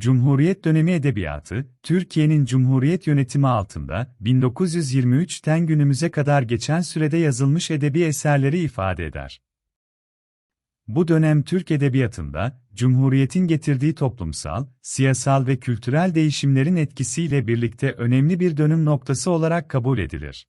Cumhuriyet dönemi edebiyatı, Türkiye'nin Cumhuriyet yönetimi altında 1923'ten günümüze kadar geçen sürede yazılmış edebi eserleri ifade eder. Bu dönem Türk edebiyatında, Cumhuriyet'in getirdiği toplumsal, siyasal ve kültürel değişimlerin etkisiyle birlikte önemli bir dönüm noktası olarak kabul edilir.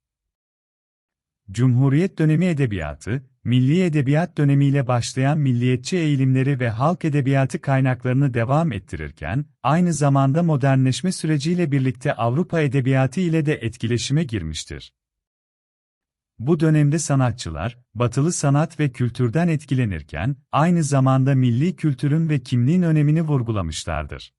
Cumhuriyet dönemi edebiyatı, milli edebiyat dönemiyle başlayan milliyetçi eğilimleri ve halk edebiyatı kaynaklarını devam ettirirken, aynı zamanda modernleşme süreciyle birlikte Avrupa edebiyatı ile de etkileşime girmiştir. Bu dönemde sanatçılar, batılı sanat ve kültürden etkilenirken, aynı zamanda milli kültürün ve kimliğin önemini vurgulamışlardır.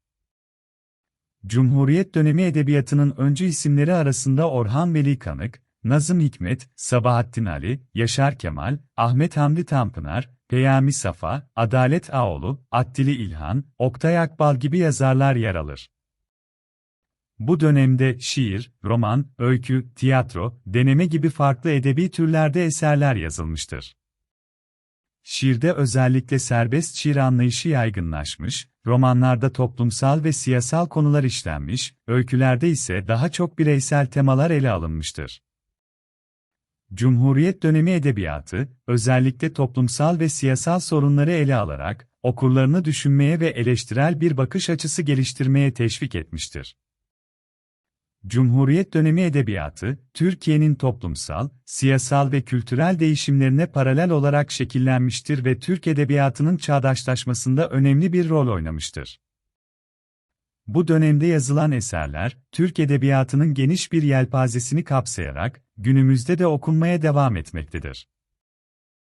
Cumhuriyet dönemi edebiyatının öncü isimleri arasında Orhan Veli Kanık, Nazım Hikmet, Sabahattin Ali, Yaşar Kemal, Ahmet Hamdi Tanpınar, Peyami Safa, Adalet Ağoğlu, Attili İlhan, Oktay Akbal gibi yazarlar yer alır. Bu dönemde şiir, roman, öykü, tiyatro, deneme gibi farklı edebi türlerde eserler yazılmıştır. Şiirde özellikle serbest şiir anlayışı yaygınlaşmış, romanlarda toplumsal ve siyasal konular işlenmiş, öykülerde ise daha çok bireysel temalar ele alınmıştır. Cumhuriyet dönemi edebiyatı, özellikle toplumsal ve siyasal sorunları ele alarak, okurlarını düşünmeye ve eleştirel bir bakış açısı geliştirmeye teşvik etmiştir. Cumhuriyet dönemi edebiyatı, Türkiye'nin toplumsal, siyasal ve kültürel değişimlerine paralel olarak şekillenmiştir ve Türk edebiyatının çağdaşlaşmasında önemli bir rol oynamıştır. Bu dönemde yazılan eserler, Türk edebiyatının geniş bir yelpazesini kapsayarak, günümüzde de okunmaya devam etmektedir.